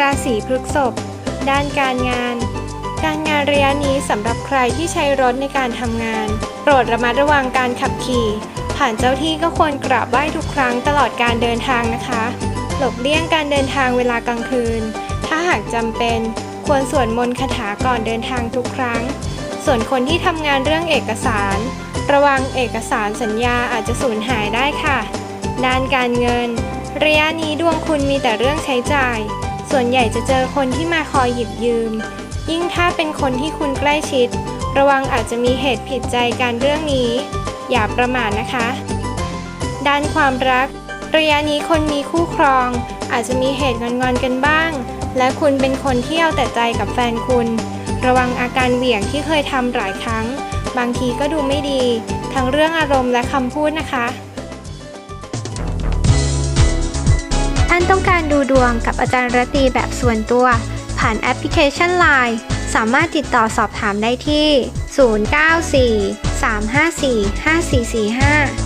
ราศีพฤษภด้านการงาน การงานระยะนี้สำหรับใครที่ใช้รถในการทำงาน โปรดระมัดระวังการขับขี่ ผ่านเจ้าที่ก็ควรกราบไหว้ทุกครั้งตลอดการเดินทางนะคะ หลบเลี่ยงการเดินทางเวลากลางคืน ถ้าหากจำเป็นควรสวดมนต์คาถาก่อนเดินทางทุกครั้ง ส่วนคนที่ทำงานเรื่องเอกสาร ระวังเอกสารสัญญาอาจจะสูญหายได้ค่ะ ด้านการเงิน ระยะนี้ดวงคุณมีแต่เรื่องใช้จ่าย ส่วนใหญ่จะเจอคนที่มาคอยหยิบยืม ยิ่งถ้าเป็นคนที่คุณใกล้ชิด ระวังอาจจะมีเหตุผิดใจกันเรื่องนี้ อย่าประมาทนะคะ ด้านความรัก ระยะนี้คนมีคู่ครอง อาจจะมีเหตุงอนๆกันบ้าง และคุณเป็นคนที่เอาแต่ใจกับแฟนคุณ ระวังอาการเหวี่ยงที่เคยทำหลายครั้ง บางทีก็ดูไม่ดี ทั้งเรื่องอารมณ์และคำพูดนะคะ ต้องการดูดวงกับอาจารย์รตีแบบส่วนตัว ผ่านแอปพลิเคชัน Line สามารถติดต่อสอบถามได้ที่ 094 354 5445